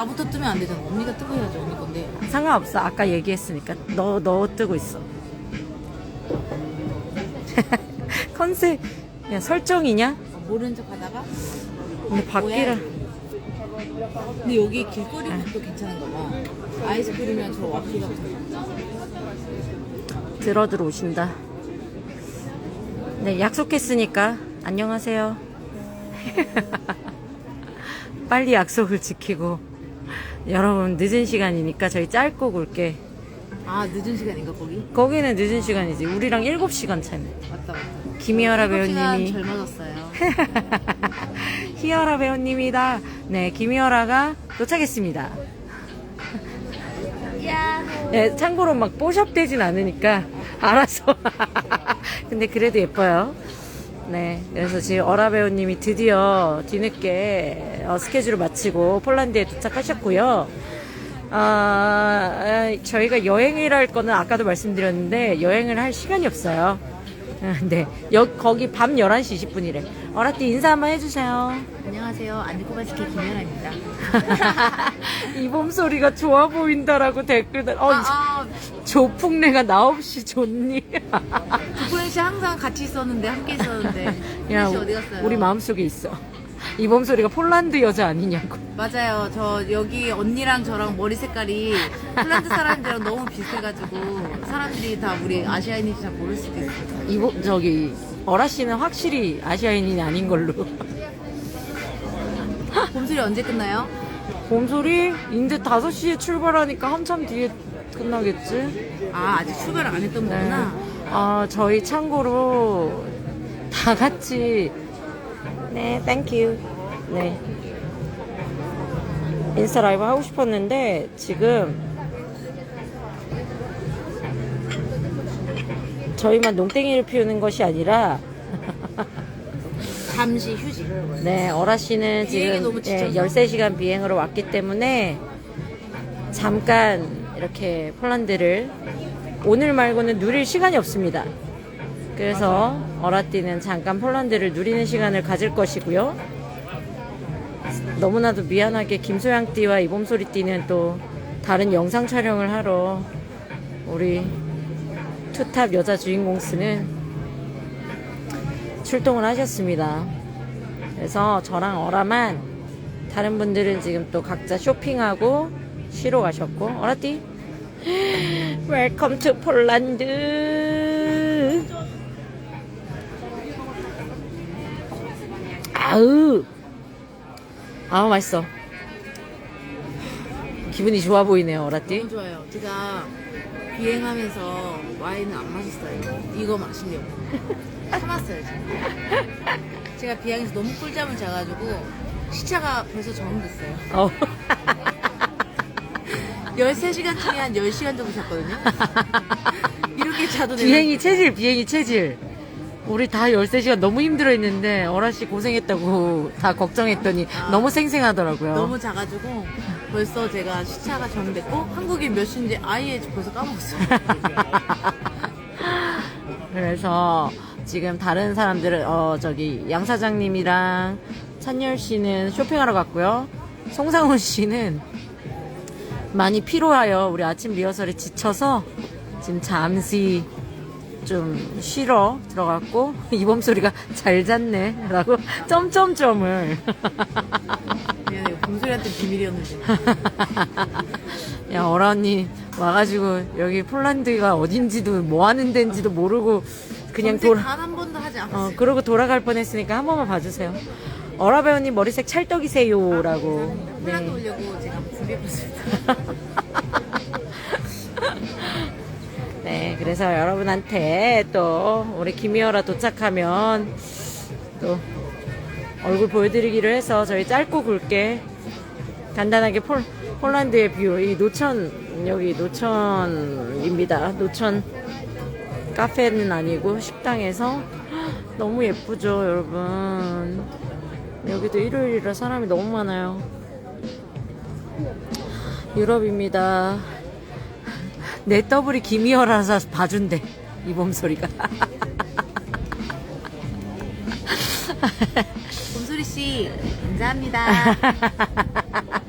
나부터 뜨면 안 되잖아. 언니가 뜨고 해야지 언니 건데. 상관없어. 아까 얘기했으니까. 너, 너 뜨고 있어. 컨셉, 야, 설정이냐? 어, 모르는 척 하다가. 근데 밖이라. 근데 여기 길거리 도 괜찮은가 봐. 아이스크림이랑 저 와플 같은 거. 들어 들어오신다. 네, 약속했으니까 안녕하세요. 빨리 약속을 지키고 여러분 늦은 시간이니까 저희 짧고 굵게. 아 늦은 시간인가 거기? 거기는 늦은 시간이지. 우리랑 7시간 차이 맞다 맞다. 김희열아 일곱 시간 배우님이. 젊어졌어요. 희열아 배우님이다. 네 김희열아가 도착했습니다. 네, 참고로 막 뽀샵되진 않으니까 알아서. 근데 그래도 예뻐요 네 그래서 지금 어라 배우님이 드디어 뒤늦게 어, 스케줄을 마치고 폴란드에 도착하셨고요 아, 저희가 여행을 할 거는 아까도 말씀드렸는데 여행을 할 시간이 없어요 네 여, 거기 밤 11시 20분이래 어라띠 인사 한번 해주세요 안녕하세요. 안니코바스케 김연아입니다. 이 몸소리가 좋아 보인다라고 댓글들 어 아, 아 조풍래가 나 없이 좋니? 두코렌 씨 항상 같이 있었는데 함께 있었는데. 야, 야, 씨 어디 갔어요? 우리 마음속에 있어. 이 몸소리가 폴란드 여자 아니냐고. 맞아요. 저 여기 언니랑 저랑 머리 색깔이 폴란드 사람들이랑 너무 비슷해가지고 사람들이 다 우리 아시아인인지 잘 모를 수도 있어요. 이 몸- 저기 어라 씨는 확실히 아시아인이 아닌 걸로. 봄소리 언제 끝나요? 몸소리 이제 5시에 출발하니까 한참 뒤에 끝나겠지? 아 아직 출발 안 했던 네. 거구나. 아, 저희 참고로 다 같이 네, 땡큐. 네. 인스타 라이브 하고 싶었는데 지금 저희만 농땡이를 피우는 것이 아니라 잠시 휴식. 네, 어라 씨는 비행이 지금 너무 예, 지쳐서. 13시간 비행으로 왔기 때문에 잠깐 이렇게 폴란드를 오늘 말고는 누릴 시간이 없습니다. 그래서 어라띠는 잠깐 폴란드를 누리는 시간을 가질 것이고요. 너무나도 미안하게 김소양띠와 이봄소리띠는 또 다른 영상 촬영을 하러 우리 투탑 여자 주인공스는 출동을 하셨습니다. 그래서 저랑 어라만 다른 분들은 지금 또 각자 쇼핑하고 쉬러 가셨고 어라띠 웰컴 투 폴란드 아우 아우 맛있어 기분이 좋아 보이네요 어라띠 너무 좋아요. 제가 비행하면서 와인을 안 마셨어요. 이거 마시려고. 참았어요, 지금. 제가 비행에서 너무 꿀잠을 자가지고 시차가 벌써 적응됐어요. 어. 13시간 중에 한 10시간 정도 잤거든요. 이렇게 자도 되는 비행이 체질 비행이 체질 우리 다 13시간 너무 힘들어 했는데 어라씨 고생했다고 다 걱정했더니 아. 너무 생생하더라고요 너무 자가지고 벌써 제가 시차가 적응됐고 한국이 몇 시인지 아예 벌써 까먹었어요. 그래서 지금 다른 사람들은 어 저기 양 사장님이랑 찬열 씨는 쇼핑하러 갔고요. 송상훈 씨는 많이 피로하여 우리 아침 리허설에 지쳐서 지금 잠시 좀 쉬러 들어갔고 이범 소리가 잘 잤네 라고 점점점을 미안해요. 봄소리한테 비밀이었는데. 야 어라 언니 와가지고 여기 폴란드가 어딘지도 뭐 하는 데인지도 모르고 그냥 돌아 단한 번도 하지 않았어요. 어, 그러고 돌아갈 뻔했으니까 한 번만 봐주세요. 어라 배우님 머리색 찰떡이세요라고. 폴란드 네. 오려고 제가 준비해봤습니다. 네, 그래서 여러분한테 또 우리 김희열아 도착하면 또 얼굴 보여드리기로 해서 저희 짧고 굵게 간단하게 폴, 폴란드의 뷰, 이 노천, 여기 노천입니다. 노천 카페는 아니고 식당에서 너무 예쁘죠, 여러분. 여기도 일요일이라 사람이 너무 많아요. 유럽입니다. 내 더블이 김이어라서 봐준대. 이 몸소리가. 봄소리 씨, 감사합니다.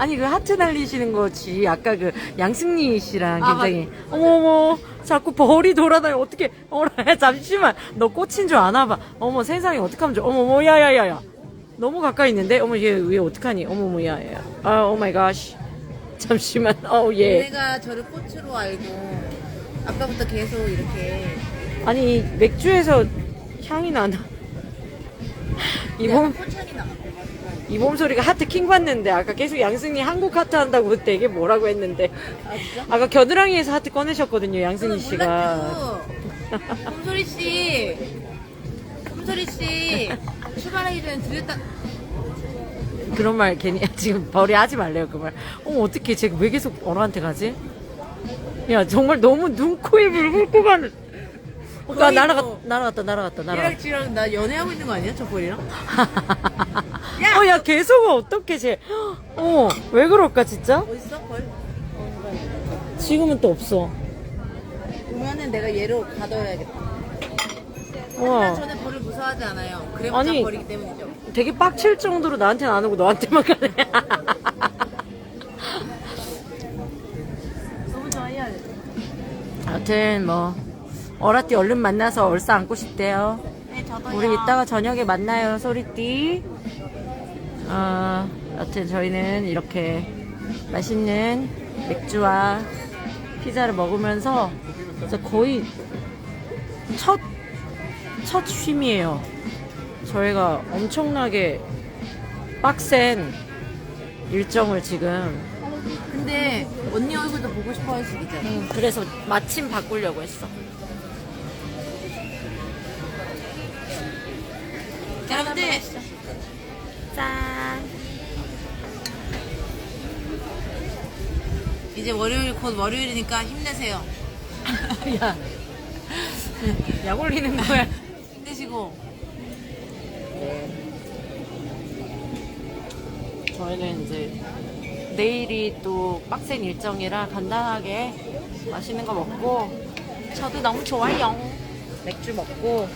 아니 그 하트 날리시는 거지 아까 그 양승리 씨랑 아, 굉장히 어머머 자꾸 벌이 돌아다니 어떻게 어라 잠시만 너 꽂힌 줄 아나 봐 어머 세상에 어떡하면 좋아 어머머 야야야야 너무 가까이 있는데? 어머 얘왜 어떡하니? 어머머 야야야 아 오마이 갓 잠시만. 어예 얘네가 저를 꽃으로 알고 아까부터 계속 이렇게 아니 맥주에서 향이 나나? 이몸 꽃향이 나. 이 몸소리가 하트 킹 받는데 아까 계속 양승이 한국 하트 한다고 되게 뭐라고 했는데. 아 진짜? 아까 겨드랑이에서 하트 꺼내셨거든요 양승희 저는 씨가. 솜소리 씨, 솜소리 씨 출발하기 전에 들렸다. 그런 말 괜히 지금 벌이 하지 말래요 그 말 어머 어떡해 쟤왜 계속 언어한테 가지 야 정말 너무 눈, 코, 입을 훑고 가는 어, 나 거의 날아갔, 뭐- 날아갔다 날아갔다 얘랑 날아갔다 지랑 나 연애하고 있는 거 아니야? 저 볼이랑? 어야 계속 어떡해 쟤어 왜 그럴까 진짜 어딨어 벌? 지금은 또 없어 보면은 내가 얘로 가둬야겠다. 와난 저는 벌을 무서워하지 않아요. 그래봤자 아니. 벌이기 때문이죠. 되게 빡칠 정도로 나한테는 안 오고 너한테만 가네. 너무 좋아해요. 아무튼 뭐 어라띠 얼른 만나서 얼싸 안고 싶대요. 네 저도요. 우리 이따가 저녁에 만나요, 소리띠. 어, 여튼 저희는 이렇게 맛있는 맥주와 피자를 먹으면서 진짜 거의 첫, 첫 쉼이에요. 저희가 엄청나게 빡센 일정을 지금 근데 언니 얼굴도 보고 싶어 할 수도 있잖아. 음, 그래서 마침 바꾸려고 했어. 여러분들 짠. 이제 월요일 곧 월요일이니까 힘내세요. 야, 약 올리는 거야. 힘내시고 저희는 이제 내일이 또 빡센 일정이라 간단하게 맛있는 거 먹고 저도 너무 좋아요. 맥주 먹고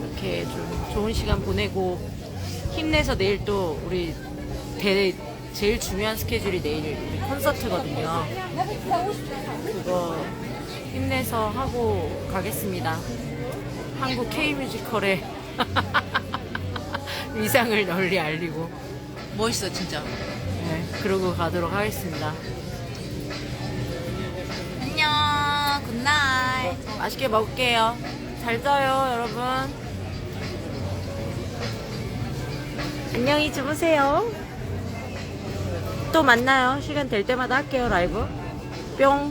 이렇게 좀 좋은 시간 보내고 힘내서 내일 또 우리 대 제일 중요한 스케줄이 내일 우리 콘서트거든요. 그거 힘내서 하고 가겠습니다. 한국 K 뮤지컬의 위상을 널리 알리고 멋있어 진짜. 네, 그러고 가도록 하겠습니다. 안녕 굿나잇. 맛있게 먹을게요. 잘 자요, 여러분. 안녕히 주무세요. 또 만나요. 시간 될 때마다 할게요, 라이브. 뿅.